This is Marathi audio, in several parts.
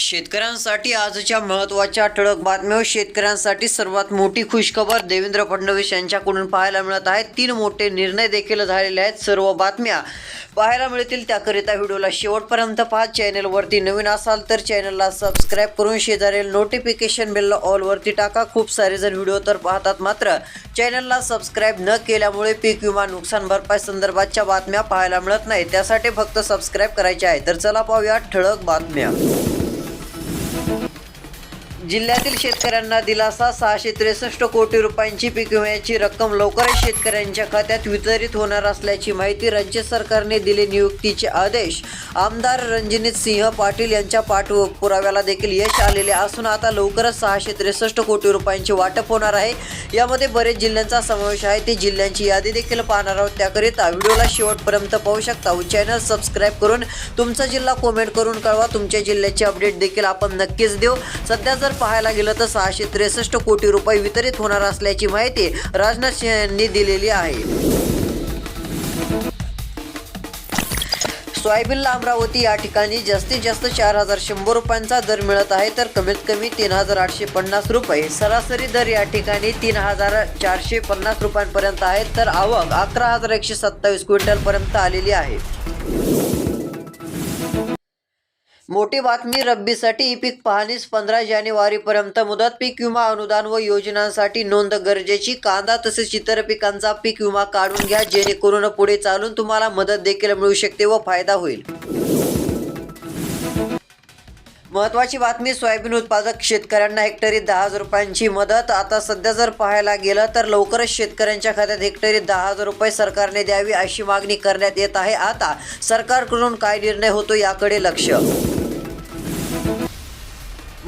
शेतकऱ्यांसाठी आजच्या महत्त्वाच्या ठळक बातम्या. शेतकऱ्यांसाठी सर्वात मोठी खुशखबर देवेंद्र फडणवीस यांच्याकडून पाहायला मिळत आहे तीन मोठे निर्णय देखील झालेले आहेत. सर्व बातम्या पाहायला मिळतील. त्याकरिता व्हिडिओला शेवटपर्यंत पहा. चॅनलवरती नवीन असाल तर चॅनलला सबस्क्राईब करून शेजारील नोटिफिकेशन बेलला ऑलवरती टाका. खूप सारे जण व्हिडिओ तर पाहतात मात्र चॅनलला सबस्क्राईब न केल्यामुळे पीक विमा नुकसान भरपाई संदर्भातच्या बातम्या पाहायला मिळत नाही त्यासाठी फक्त सबस्क्राईब करायचे आहे. तर चला पाहूया ठळक बातम्या. जिल्ह्यातील शेतकऱ्यांना दिलासा सहाशे त्रेसष्ट कोटी रुपयांची पीक विम्याची रक्कम लवकरच शेतकऱ्यांच्या खात्यात वितरित होणार असल्याची माहिती राज्य सरकारने दिले नियुक्तीचे आदेश. आमदार रणजित सिंह पाटील यांच्या पाठपुराव्याला देखील यश आलेले असून आता लवकरच सहाशे त्रेसष्ट कोटी रुपयांचे वाटप होणार आहे. यामध्ये बरेच जिल्ह्यांचा समावेश आहे. ते जिल्ह्यांची यादी देखील पाहणार आहोत. त्याकरिता व्हिडिओला शेवटपर्यंत पाहू शकता. चॅनल सबस्क्राईब करून तुमचा जिल्हा कमेंट करून कळवा. तुमच्या जिल्ह्याची अपडेट देखील आपण नक्कीच देऊ. सध्या जर पाहायला गेलं तर सहाशे त्रेसष्ट कोटी रुपये वितरित होणार असल्याची माहिती राजनाथ सिंह यांनी दिलेली आहे. सोयाबीनला अमरावती या ठिकाणी जास्तीत जास्त चार हजार शंभर रुपयांचा दर मिळत आहे तर कमीत कमी तीन हजार आठशे पन्नास रुपये. सरासरी दर या ठिकाणी तीन हजार चारशे पन्नास रुपयांपर्यंत आहे तर आवक अकरा हजार एकशे सत्तावीस क्विंटलपर्यंत आलेली आहे. मोठी बातमी रब्बीसाठी ई पीक पाहणीस पंधरा जानेवारीपर्यंत मुदत पीक विमा अनुदान व योजनांसाठी नोंद गरजेची. कांदा तसेच इतर पिकांचा पीक विमा काढून घ्या जेणेकरून पुढे चालून तुम्हाला मदत देखील मिळू शकते व फायदा होईल. महत्वाची बातमी सोयाबीन उत्पादक शेतकऱ्यांना हेक्टरी दहा हजार रुपयांची मदत. आता सध्या जर पाहायला गेलं तर लवकरच शेतकऱ्यांच्या खात्यात हेक्टरी दहा हजार रुपये सरकारने द्यावी अशी मागणी करण्यात येत आहे. आता सरकारकडून काय निर्णय होतो याकडे लक्ष.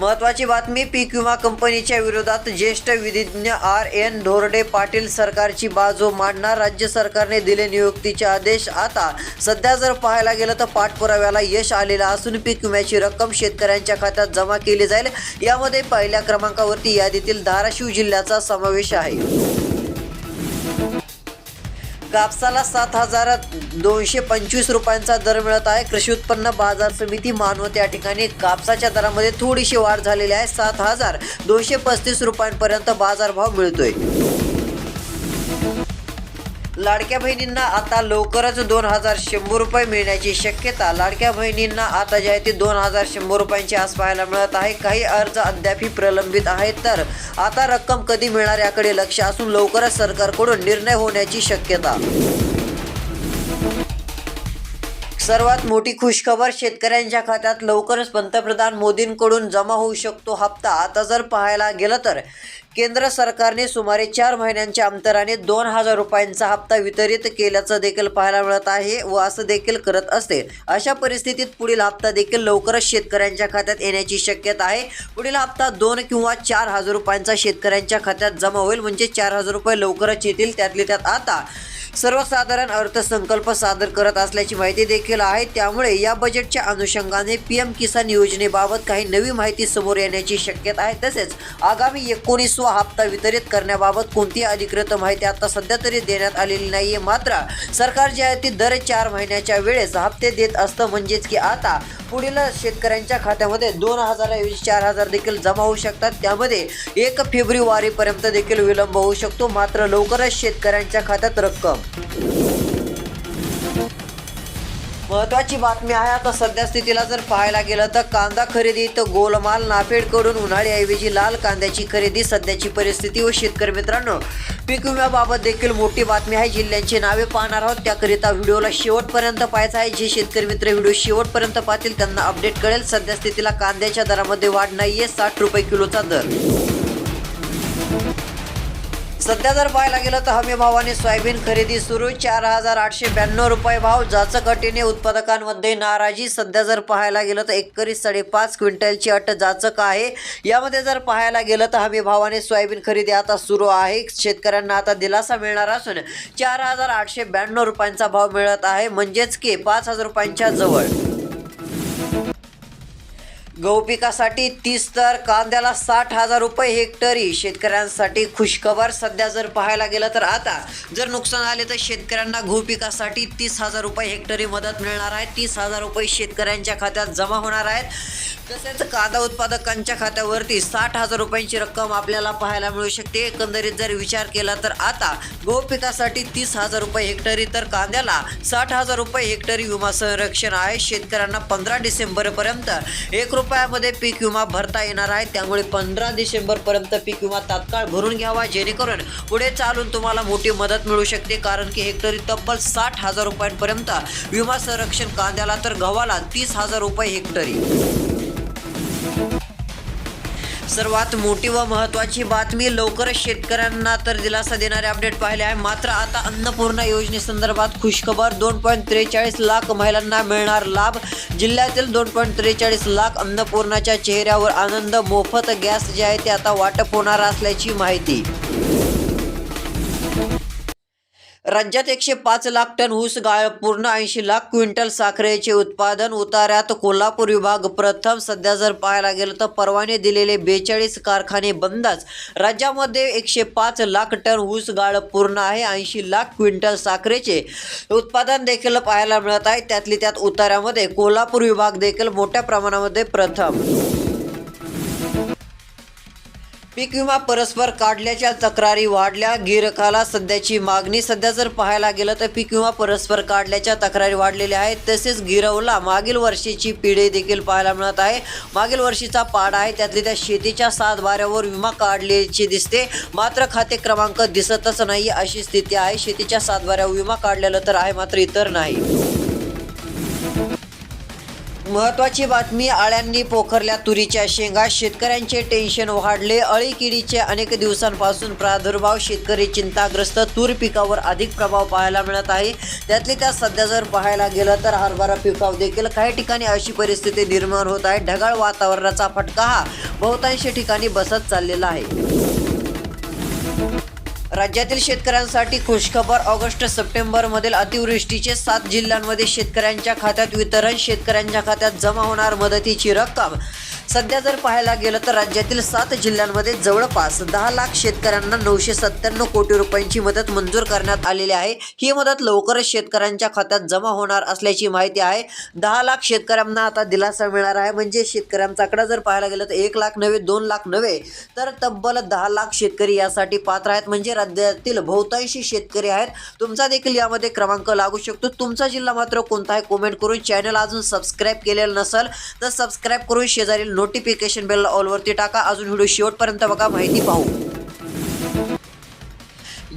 महत्वाची बातमी पीक विमा कंपनीच्या विरोधात ज्येष्ठ विधिज्ञ आर एन धोरडे पाटील सरकारची बाजू मांडणार. राज्य सरकारने दिले नियुक्तीचे आदेश. आता सध्या जर पाहायला गेलं तर पाठपुराव्याला यश आलेलं असून पीक विम्याची रक्कम शेतकऱ्यांच्या खात्यात जमा केली जाईल. यामध्ये पहिल्या क्रमांकावरती यादीतील धाराशिव जिल्ह्याचा समावेश आहे. कापसाला सात हजार दोनशे पंचवीस रुपयांचा दर मिळत आहे. कृषी उत्पन्न बाजार समिती मानवत या ठिकाणी कापसाच्या दरामध्ये थोडीशी वाढ झालेली आहे. सात हजार दोनशे पस्तीस रुपयांपर्यंत बाजारभाव मिळतोय. लाडक्या बहिणींना आता लवकरच दोन हजार शंभर रुपये मिळण्याची शक्यता. लाडक्या बहिणींना आता जे आहे ते दोन हजार शंभर रुपयांची आस पाहायला मिळत आहे. काही अर्ज अद्यापही प्रलंबित आहेत तर आता रक्कम कधी मिळणार याकडे लक्ष असून लवकरच सरकारकडून निर्णय होण्याची शक्यता. सर्वात मोठी खुशखबर शेतकऱ्यांच्या खात्यात लवकरच पंतप्रधान मोदींकडून जमा होऊ शकतो हप्ता. आता जर पाहायला गेलं तर केंद्र सरकारने सुमारे चार महिन्यांच्या अंतराने दोन हजार रुपयांचा हप्ता वितरित केल्याचं देखील पाहायला मिळत आहे व असं देखील करत असते. अशा परिस्थितीत पुढील हप्ता देखील लवकरच शेतकऱ्यांच्या खात्यात येण्याची शक्यता आहे. पुढील हप्ता दोन किंवा चार हजार रुपयांचा शेतकऱ्यांच्या खात्यात जमा होईल म्हणजे चार हजार रुपये लवकरच येतील त्यातले त्यात आता. सर्वसाधारण अर्थसंकल्प सादर करत असल्याची माहिती देखील आहे. त्यामुळे या बजेटच्या अनुषंगाने पी एम किसान योजनेबाबत काही नवी माहिती समोर येण्याची शक्यता आहे. तसेच आगामी एकोणीसवा हप्ता वितरित करण्याबाबत कोणतीही अधिकृत माहिती आता सध्या तरी देण्यात आलेली नाहीये. मात्र सरकार जे आहे ती दर चार महिन्याच्या वेळेस हप्ते देत असतं. म्हणजेच की आता पुढील शेतकऱ्यांच्या खात्यामध्ये दोन हजाराऐवजी चार हजार देखील जमा होऊ शकतात. त्यामध्ये एक फेब्रुवारीपर्यंत देखील विलंब होऊ शकतो. मात्र लवकरच शेतकऱ्यांच्या खात्यात रक्कम महत्वाची बातमी आहे. आता सध्या स्थितीला जर पाहायला गेलं तर कांदा खरेदीत गोलमाल नाफेडकडून उन्हाळीऐवजी लाल कांद्याची खरेदी सध्याची परिस्थिती व शेतकरी मित्रांनो पीक विम्याबाबत देखील मोठी बातमी आहे. जिल्ह्यांची नावे पाहणार आहोत. त्याकरिता व्हिडिओला शेवटपर्यंत पाहायचा आहे. जे शेतकरी मित्र व्हिडिओ शेवटपर्यंत पाहतील त्यांना अपडेट कळेल. सध्या स्थितीला कांद्याच्या दरामध्ये वाढ नाहीये. साठ रुपये किलोचा दर. सध्या जर पाहायला गेलं तर हमी भावाने सोयाबीन खरेदी सुरू. चार हजार आठशे ब्याण्णव रुपये भाव. जाचक अटीने उत्पादकांमध्ये नाराजी. सध्या जर पाहायला गेलं तर एकरी साडेपाच क्विंटलची अट जाचक आहे. यामध्ये जर पाहायला गेलं तर हमी भावाने सोयाबीन खरेदी आता सुरू आहे. शेतकऱ्यांना आता दिलासा मिळणार असून चार हजार आठशे ब्याण्णव रुपयांचा भाव मिळत आहे. म्हणजेच की पाच हजार रुपयांच्या जवळ. गहू पिकासाठी तीस तर कांद्याला साठ हजार रुपये हेक्टरी. शेतकऱ्यांसाठी खुशखबर. सध्या जर पाहायला गेलं तर आता जर नुकसान आले तर शेतकऱ्यांना गहू पिकासाठी तीस हजार रुपये हेक्टरी मदत मिळणार आहे. तीस हजार रुपये शेतकऱ्यांच्या खात्यात जमा होणार आहेत. तसेच कांदा उत्पादकांच्या खात्यावरती साठ हजार रुपयांची रक्कम आपल्याला पाहायला मिळू शकते. एकंदरीत जर विचार केला तर आता गहू पिकासाठी तीस हजार रुपये हेक्टरी तर कांद्याला साठ हजार रुपये हेक्टरी विमा संरक्षण आहे. शेतकऱ्यांना पंधरा डिसेंबरपर्यंत एक रुपये रुपयामध्ये पीक विमा भरता येणार आहे. त्यामुळे पंधरा डिसेंबरपर्यंत पीक विमा तात्काळ भरून घ्यावा जेणेकरून पुढे चालून तुम्हाला मोठी मदत मिळू शकते. कारण की हेक्टरी तब्बल साठ हजार रुपयांपर्यंत विमा संरक्षण कांद्याला तर गव्हाला तीस हजार रुपये हेक्टरी. सर्वात मोठी व महत्त्वाची बातमी लवकरच शेतकऱ्यांना तर दिलासा देणारे अपडेट पाहिले आहे. मात्र आता अन्नपूर्णा योजनेसंदर्भात खुशखबर दोन पॉईंट त्रेचाळीस लाख महिलांना मिळणार लाभ. जिल्ह्यातील दोन पॉईंट त्रेचाळीस लाख अन्नपूर्णाच्या चेहऱ्यावर आनंद मोफत गॅस जे आहे ते आता वाटप होणार असल्याची माहिती. राज्यात एकशे पाच लाख टन ऊस गाळ पूर्ण ऐंशी लाख क्विंटल साखरेचे उत्पादन उतार्यात कोल्हापूर विभाग प्रथम सध्या जर पाहायला गेलं तर परवाने दिलेले बेचाळीस कारखाने बंदच. राज्यामध्ये एकशे पाच लाख टन ऊस गाळ पूर्ण आहे ऐंशी लाख क्विंटल साखरेचे उत्पादन देखील पाहायला मिळत आहे. त्यातली त्यात उतार्यामध्ये कोल्हापूर विभाग देखील मोठ्या प्रमाणामध्ये प्रथम. पीक विमा परस्पर काढल्याच्या तक्रारी वाढल्या. गिरकाला सध्याची मागणी. सध्या जर पाहायला गेलं तर पीक विमा परस्पर काढल्याच्या तक्रारी वाढलेल्या आहेत. तसेच गिरवला मागील वर्षीची पिढी देखील पाहायला मिळत आहे. मागील वर्षीचा पाडा आहे. त्यातली त्या शेतीच्या सात बाऱ्यावर विमा काढल्याची दिसते. मात्र खाते क्रमांक दिसतच नाही अशी स्थिती आहे. शेतीच्या सात बाऱ्यावर विमा काढलेलं तर आहे मात्र इतर नाही. महत्वाची बातमी आळ्यांनी पोखरल्या तुरीच्या शेंगा. शेतकऱ्यांचे टेन्शन वाढले. अळी किडीचे अनेक दिवसांपासून प्रादुर्भाव. शेतकरी चिंताग्रस्त. तूर पिकावर अधिक प्रभाव पाहायला मिळत आहे. त्यातली त्यात सध्या जर पाहायला गेलं तर हरभरा पिकावर देखील काही ठिकाणी अशी परिस्थिती निर्माण होत आहे. ढगाळ वातावरणाचा फटका हा बहुतांश ठिकाणी बसत चाललेला आहे. राज्यातील शेतकऱ्यांसाठी खुशखबर ऑगस्ट सप्टेंबरमधील अतिवृष्टीचे सात जिल्ह्यांमध्ये शेतकऱ्यांच्या खात्यात वितरण शेतकऱ्यांच्या खात्यात जमा होणार मदतीची रक्कम. सध्या जर पाहायला गेलं तर राज्यातील सात जिल्ह्यांमध्ये जवळपास दहा लाख शेतकऱ्यांना नऊशे सत्त्याण्णव कोटी रुपयांची मदत मंजूर करण्यात आलेली आहे. ही मदत लवकरच शेतकऱ्यांच्या खात्यात जमा होणार असल्याची माहिती आहे. दहा लाख शेतकऱ्यांना आता दिलासा मिळणार आहे. म्हणजे शेतकऱ्यांचा आकडा जर पाहायला गेलं तर एक लाख नव्हे दोन लाख नव्हे तर तब्बल दहा लाख शेतकरी यासाठी पात्र आहेत. म्हणजे राज्यातील बहुतांशी शेतकरी आहेत. तुमचा देखील यामध्ये क्रमांक लागू शकतो. तुमचा जिल्हा मात्र कोणता आहे कमेंट करून चॅनल अजून सबस्क्राईब केलेलं नसेल तर सबस्क्राईब करून शेजारील नोटिफिकेशन बेल ऑलवरती टाका. अजून व्हिडिओ शेवटपर्यंत बघा माहिती पाहू.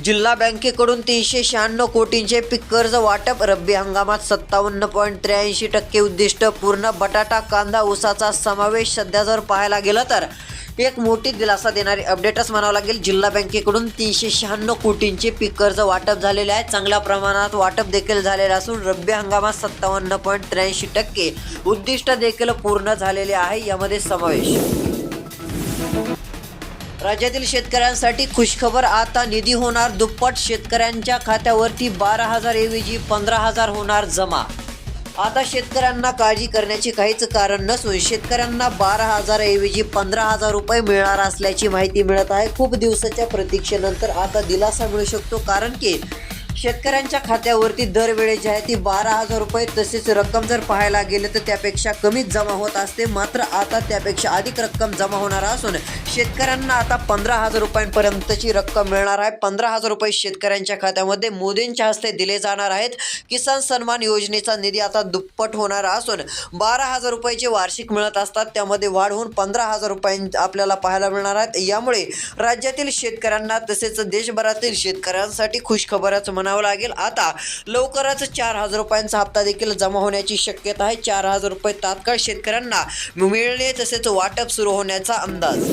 जिल्हा बँकेकडून तीनशे शहाण्णव कोटींचे पीक कर्ज वाटप रब्बी हंगामात सत्तावन्न पॉईंट त्र्याऐंशी टक्के उद्दिष्ट पूर्ण बटाटा कांदा ऊसाचा समावेश सध्या जर पाहायला गेला तर एक मोठी दिलासा देणारी अपडेटच म्हणावं लागेल. जिल्हा बँकेकडून तीनशे शहाण्णव कोटींचे पीक कर्ज वाटप झालेले आहे. चांगल्या प्रमाणात वाटप देखील झालेलं असून रब्बी हंगामात सत्तावन्न पॉईंट त्र्याऐंशी टक्के उद्दिष्ट देखील पूर्ण झालेले आहे. यामध्ये समावेश. राज्यातील शेतकऱ्यांसाठी खुशखबर आता निधी होणार. दुप्पट शेतकऱ्यांच्या खात्यावरती बारा हजार ऐवजी पंधरा हजार होणार जमा. आता शेतकऱ्यांना काळजी करण्याचे काहीच कारण नसून शेतकऱ्यांना बारा हजाराऐवजी पंधरा हजार रुपये मिळणार असल्याची माहिती मिळत आहे. खूप दिवसाच्या प्रतीक्षेनंतर आता दिलासा मिळू शकतो. कारण की शेतकऱ्यांच्या खात्यावरती दरवेळी जी आहे ती बारा हजार रुपये तसेच रक्कम जर पाहायला गेलं तर त्यापेक्षा कमीच जमा होत असते. मात्र आता त्यापेक्षा अधिक रक्कम जमा होणार असून शेतकऱ्यांना आता पंधरा हजार रुपयांपर्यंतची रक्कम मिळणार आहे. पंधरा हजार रुपये शेतकऱ्यांच्या खात्यामध्ये मोदींच्या हस्ते दिले जाणार आहेत. किसान सन्मान योजनेचा निधी आता दुप्पट होणार असून बारा हजार रुपयाचे वार्षिक मिळत असतात. त्यामध्ये वाढ होऊन पंधरा हजार रुपयां आपल्याला पाहायला मिळणार आहेत. यामुळे राज्यातील शेतकऱ्यांना तसेच देशभरातील शेतकऱ्यांसाठी खुशखबरच म्हणा म्हणावं लागेल. आता लवकरच चार हजार रुपयांचा हप्ता देखील जमा होण्याची शक्यता आहे. चार हजार रुपये तात्काळ शेतकऱ्यांना मिळणे तसेच वाटप सुरू होण्याचा अंदाज.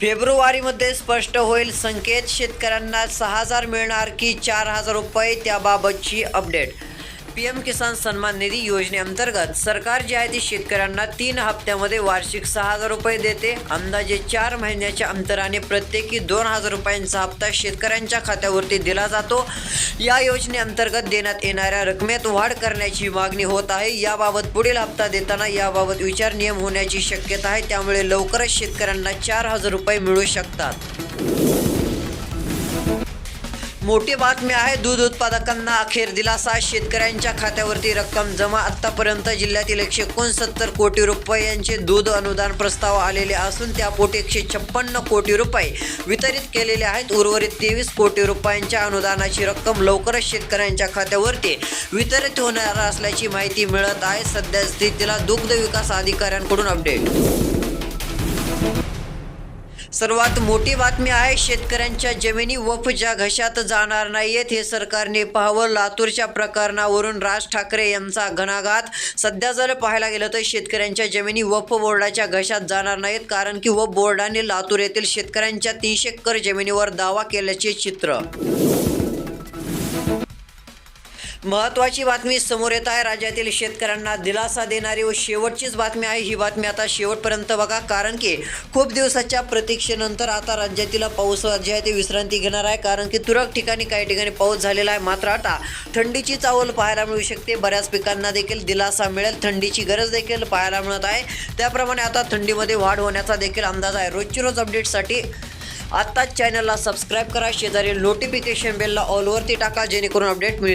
फेब्रुवारीमध्ये स्पष्ट होईल संकेत. शेतकऱ्यांना सहा हजार मिळणार की चार हजार रुपये त्याबाबतची update. P M Kisan Samman Nidhi योजनेअंतर्गत सरकार जे आहे ते शेतकऱ्यांना तीन हप्त्यामध्ये वार्षिक सहा हजार रुपये देते. अंदाजे चार महिन्याच्या अंतराने प्रत्येकी दोन हजार रुपयांचा हप्ता शेतकऱ्यांच्या खात्यावरती दिला जातो. या योजनेअंतर्गत देण्यात येणाऱ्या रकमेत वाढ करण्याची मागणी होत आहे. याबाबत पुढील हप्ता देताना याबाबत विचार नियम होण्याची शक्यता आहे. त्यामुळे लवकरच शेतकऱ्यांना चार हजार रुपये मिळू शकतात. मोठी बातमी आहे दूध उत्पादकांना अखेर दिलासा. शेतकऱ्यांच्या खात्यावरती रक्कम जमा आतापर्यंत जिल्ह्यातील एकशे एकोणसत्तर कोटी रुपयांचे दूध अनुदान प्रस्ताव आलेले असून त्यापोटी एकशे छप्पन्न कोटी रुपये वितरित केलेले आहेत. उर्वरित तेवीस कोटी रुपयांच्या अनुदानाची रक्कम लवकरच शेतकऱ्यांच्या खात्यावरती वितरित होणार असल्याची माहिती मिळत आहे. सध्या स्थितीला दुग्ध विकास अधिकाऱ्यांकडून अपडेट सर्वात मोठी बातमी आहे शेतकऱ्यांच्या जमिनी वफच्या घशात जाणार नाहीयेत. हे सरकारने पाहावं. लातूरच्या प्रकरणावरून राज ठाकरे यांचा घणाघात. सध्या जर पाहायला गेलं तर शेतकऱ्यांच्या जमिनी वफ बोर्डाच्या घशात जाणार नाहीत कारण की वफ बोर्डाने लातूर येथील शेतकऱ्यांच्या तीनशे एकर जमिनीवर दावा केल्याचे चित्र. महत्वाची बातमी समोर येत आहे. राज्यातील शेतकऱ्यांना दिलासा देणारी व शेवटचीच बातमी आहे. ही बातमी आता शेवटपर्यंत बघा. कारण की खूप दिवसाच्या प्रतीक्षेनंतर आता राज्यातील पाऊस जे आहे ते विश्रांती घेणार आहे. कारण की तुरळक ठिकाणी काही ठिकाणी पाऊस झालेला आहे. मात्र आता थंडीची चावल पाहायला मिळू शकते. बऱ्याच पिकांना देखील दिलासा मिळेल. थंडीची गरज देखील पाहायला मिळत आहे. त्याप्रमाणे आता थंडीमध्ये वाढ होण्याचा देखील अंदाज आहे. रोजची रोज अपडेटसाठी आत्ताच चॅनलला सबस्क्राईब करा. शेजारी नोटिफिकेशन बेलला ऑलवरती टाका. जेणेकरून अपडेट मिळेल.